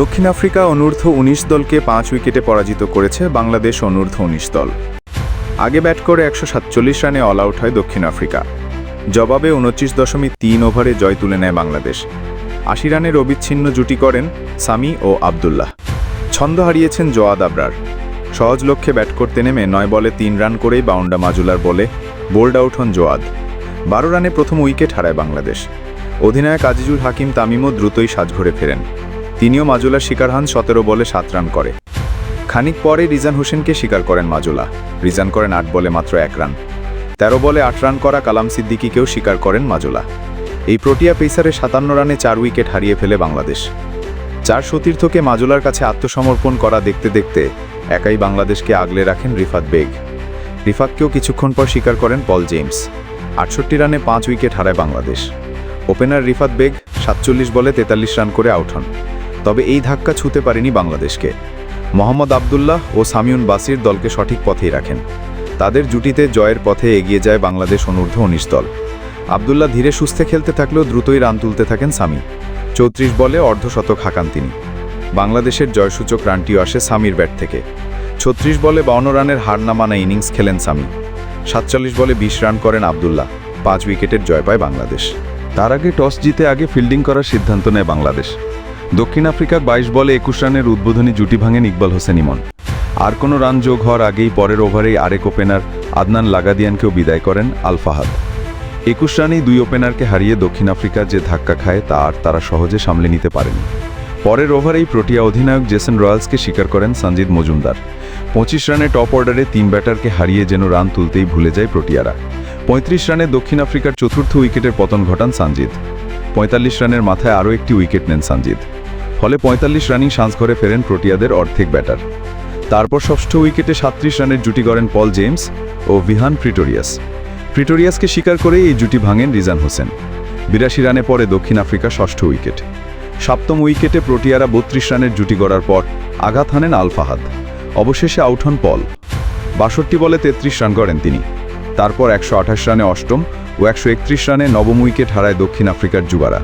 দক্ষিণ আফ্রিকা অনূর্ধ্ব উনিশ দলকে পাঁচ উইকেটে পরাজিত করেছে বাংলাদেশ অনূর্ধ্ব উনিশ দল। আগে ব্যাট করে একশো সাতচল্লিশ রানে অল আউট হয় দক্ষিণ আফ্রিকা। জবাবে উনত্রিশ দশমিক তিন ওভারে জয় তুলে নেয় বাংলাদেশ। আশি রানের অবিচ্ছিন্ন জুটি করেন সামি ও আবদুল্লাহ। ছন্দ হারিয়েছেন জোয়াদ আবরার। সহজ লক্ষ্যে ব্যাট করতে নেমে নয় বলে তিন রান করেই বাউন্ডা মাজুলার বলে বোল্ড আউট হন জোয়াদ। বারো রানে প্রথম উইকেট হারায় বাংলাদেশ। অধিনায়ক আজিজুল হাকিম তামিমও দ্রুতই সাজঘরে ফেরেন। তিনিও মাজুলার শিকার হন সতেরো বলে সাত রান করে। খানিক পরে রিজান হোসেনকে শিকার করেন মাজুলা। রিজান করেন আট বলে মাত্র এক রান। তেরো বলে আট রান করা কালাম সিদ্দিকিকেও শিকার করেন মাজুলা। এই প্রোটিয়া পেসারে সাতান্ন রানে চার উইকেট হারিয়ে ফেলে বাংলাদেশ। চার সতীর্থকে মাজুলার কাছে আত্মসমর্পণ করা দেখতে দেখতে একাই বাংলাদেশকে আগলে রাখেন রিফাত বেগ। রিফাতকেও কিছুক্ষণ পর শিকার করেন পল জেমস। আটষট্টি রানে পাঁচ উইকেট হারায় বাংলাদেশ। ওপেনার রিফাত বেগ সাতচল্লিশ বলে তেতাল্লিশ রান করে আউট হন। তবে এই ধাক্কা ছুতে পারেনি বাংলাদেশকে। মোহাম্মদ আবদুল্লাহ ও সামিউন বাসির দলকে সঠিক পথেই রাখেন। তাদের জুটিতে জয়ের পথে এগিয়ে যায় বাংলাদেশ অনূর্ধ্ব উনিশ দল। আবদুল্লাহ ধীরে সুস্থে খেলতে থাকলেও দ্রুতই রান তুলতে থাকেন সামি। চৌত্রিশ বলে অর্ধশতক হাঁকান তিনি। বাংলাদেশের জয়সূচক রানটিও আসে সামির ব্যাট থেকে। ছত্রিশ বলে বাউন্ন রানের হার না মানা ইনিংস খেলেন সামি। সাতচল্লিশ বলে বিশ রান করেন আবদুল্লাহ। পাঁচ উইকেটের জয় পায় বাংলাদেশ। তার আগে টস জিতে আগে ফিল্ডিং করার সিদ্ধান্ত নেয় বাংলাদেশ। দক্ষিণ আফ্রিকার বাইশ বলে একুশ রানের উদ্বোধনী জুটি ভাঙেন ইকবাল হোসেন ইমন। আর কোনো রান যোগ হওয়ার আগেই পরের ওভারেই আরেক ওপেনার আদনান লাগাদিয়ানকেও বিদায় করেন আলফাহাদ একুশ রানেই দুই ওপেনারকে হারিয়ে দক্ষিণ আফ্রিকা যে ধাক্কা খায় তা আর তারা সহজে সামলে নিতে পারেনি। পরের ওভারেই প্রোটিয়া অধিনায়ক জেসন রয়্যালসকে স্বীকার করেন সঞ্জিত মজুমদার। পঁচিশ রানে টপ অর্ডারে তিন ব্যাটারকে হারিয়ে যেন রান তুলতেই ভুলে যায় প্রোটিয়ারা। পঁয়ত্রিশ রানে দক্ষিণ আফ্রিকার চতুর্থ উইকেটের পতন ঘটান সানজিদ। পঁয়তাল্লিশ রানের মাথায় আরও একটি উইকেট নেন সানজিদ। ফলে পঁয়তাল্লিশ রানিং সান্স ঘরে ফেরেন প্রোটিয়াদের অর্ধেক ব্যাটার। তারপর ষষ্ঠ উইকেটে সাত্রিশ রানের জুটি করেন পল জেমস ও ভিহান প্রিটোরিয়াস। প্রিটোরিয়াসকে স্বীকার করেই এই জুটি ভাঙেন রিজান হোসেন। বিরাশি রানে পরে দক্ষিণ আফ্রিকা ষষ্ঠ উইকেট। সপ্তম উইকেটে প্রোটিয়ারা বত্রিশ রানের জুটি গড়ার পর আঘাত হানেন আলফাহাদ অবশেষে আউট হন পল। বাষট্টি বলে তেত্রিশ রান করেন তিনি। তারপর একশো আঠাশ রানে অষ্টম ও একশো একত্রিশ রানে নবম উইকেট হারায় দক্ষিণ আফ্রিকার যুবারা।